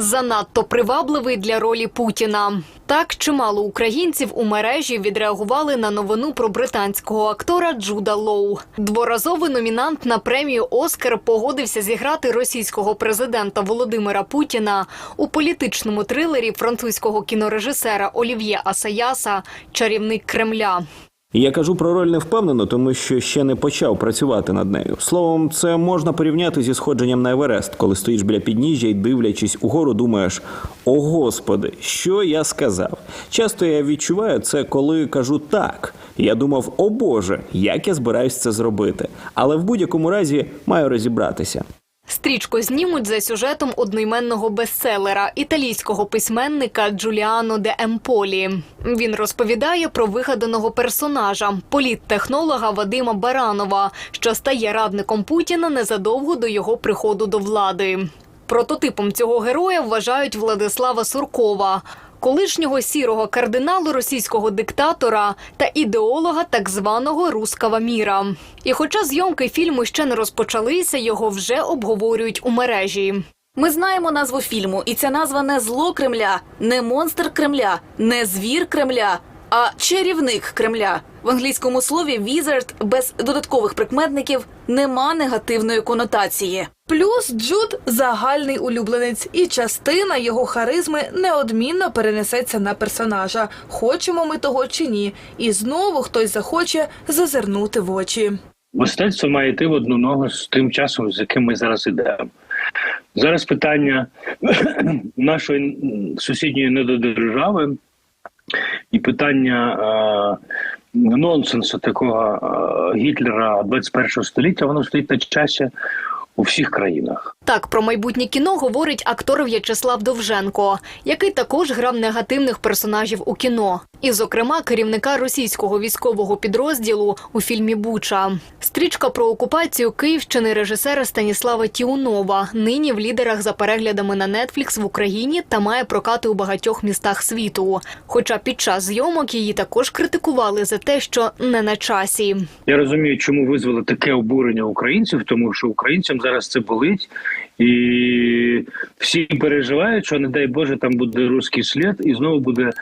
Занадто привабливий для ролі Путіна. Так чимало українців у мережі відреагували на новину про британського актора Джуда Лоу. Дворазовий номінант на премію Оскар погодився зіграти російського президента Володимира Путіна у політичному трилері французького кінорежисера Олів'є Асаяса Чарівник Кремля. Я кажу про роль невпевнено, тому що ще не почав працювати над нею. Словом, це можна порівняти зі сходженням на Еверест, коли стоїш біля підніжжя і дивлячись угору, думаєш: о господи, що я сказав? Часто я відчуваю це, коли кажу так. Я думав, о Боже, як я збираюсь це зробити. Але в будь-якому разі маю розібратися. Стрічку знімуть за сюжетом одноіменного бестселера італійського письменника Джуліано де Емполі. Він розповідає про вигаданого персонажа, політтехнолога Вадима Баранова, що стає радником Путіна незадовго до його приходу до влади. Прототипом цього героя вважають Владислава Суркова, колишнього сірого кардиналу російського диктатора та ідеолога так званого рускава міра. І хоча зйомки фільму ще не розпочалися, його вже обговорюють у мережі. Ми знаємо назву фільму, і ця назва не зло Кремля, не монстр Кремля, не звір Кремля, а чарівник Кремля. В англійському слові «wizard» без додаткових прикметників нема негативної конотації. Плюс Джуд загальний улюбленець, і частина його харизми неодмінно перенесеться на персонажа, хочемо ми того чи ні. І знову хтось захоче зазирнути в очі. Мистецтво має йти в одну ногу з тим часом, з яким ми зараз ідемо. Зараз питання нашої сусідньої недодержави і питання нонсенсу такого Гітлера 21 століття, воно стоїть на часі у всіх країнах. Так про майбутнє кіно говорить актор В'ячеслав Довженко, який також грав негативних персонажів у кіно, і, зокрема, керівника російського військового підрозділу у фільмі Буча. Стрічка про окупацію Київщини режисера Станіслава Тіунова нині в лідерах за переглядами на Нетфлікс в Україні та має прокати у багатьох містах світу. Хоча під час зйомок її також критикували за те, що не на часі. Я розумію, чому визвало таке обурення українців, тому що українцям зараз це болить, і всі переживають, що не дай Боже, там буде руський слід, і знову буде е,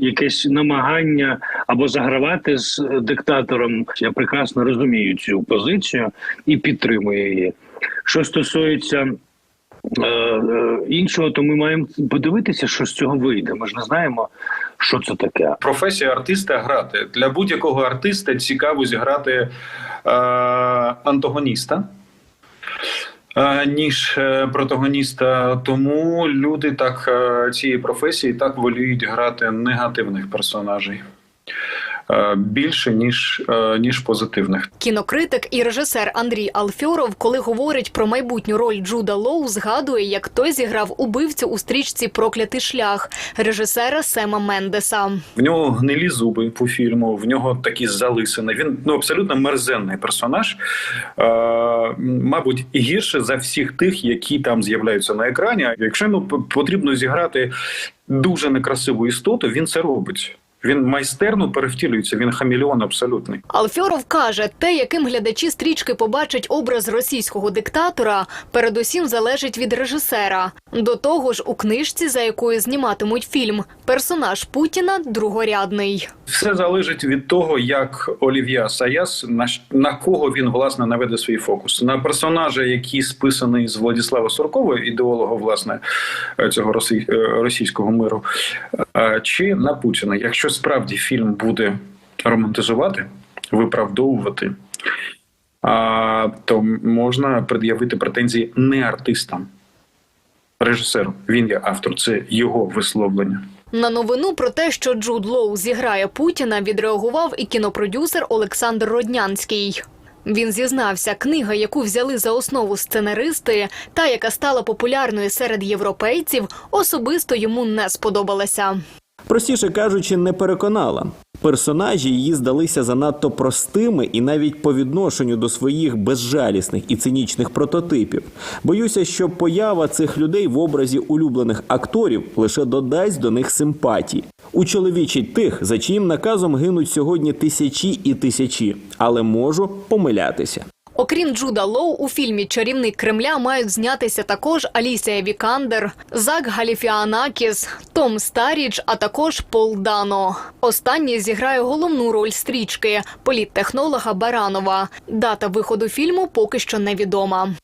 якесь намагання або загравати з диктатором. Я прекрасно розумію цю позицію і підтримую її. Що стосується е, е, іншого, то ми маємо подивитися, що з цього вийде. Ми ж не знаємо, що це таке. професія артиста грати. Для будь-якого артиста цікаво зіграти е, антагоніста. Ніж е, протагоніста, тому люди так е, цієї професії так воліють грати негативних персонажей більше ніж, е, ніж позитивних. Кінокритик і режисер Андрій Алфьоров, коли говорить про майбутню роль Джуда Лоу, згадує, як той зіграв убивцю у стрічці Проклятий шлях режисера Сема Мендеса. В нього гнилі зуби по фільму, в нього такі залисини. Він ну абсолютно мерзенний персонаж. Е, мабуть, і гірше за всіх тих, які там з'являються на екрані. Якщо йому потрібно зіграти дуже некрасиву істоту, він це робить. Він майстерно перевтілюється. Він хамілеон абсолютний. Алфьоров каже, те, яким глядачі стрічки побачать образ російського диктатора, передусім залежить від режисера. До того ж, у книжці, за якою зніматимуть фільм, персонаж Путіна другорядний. Все залежить від того, як Олів'я Саяс на, на кого він власне наведе свій фокус. На персонажа, який списаний з Владислава Суркова, ідеолога власне цього е, російського миру, чи на Путіна. Якщо справді фільм буде романтизувати, виправдовувати, то можна пред'явити претензії не артистам, режисеру. Він є автор, це його висловлення. На новину про те, що Джуд Лоу зіграє Путіна, відреагував і кінопродюсер Олександр Роднянський. Він зізнався, книга, яку взяли за основу сценаристи, та яка стала популярною серед європейців, особисто йому не сподобалася. Простіше кажучи, не переконала. Персонажі її здалися занадто простими і навіть по відношенню до своїх безжалісних і цинічних прототипів. Боюся, що поява цих людей в образі улюблених акторів лише додасть до них симпатії. Учоловічить тих, за чиїм наказом гинуть сьогодні тисячі і тисячі, але можу помилятися. Окрім Джуда Лоу, у фільмі Чарівник Кремля мають знятися також Алісія Вікандер, Зак Галіфіанакіс, Том Старіч, а також Пол Дано. Останній зіграє головну роль стрічки політтехнолога Баранова. Дата виходу фільму поки що невідома.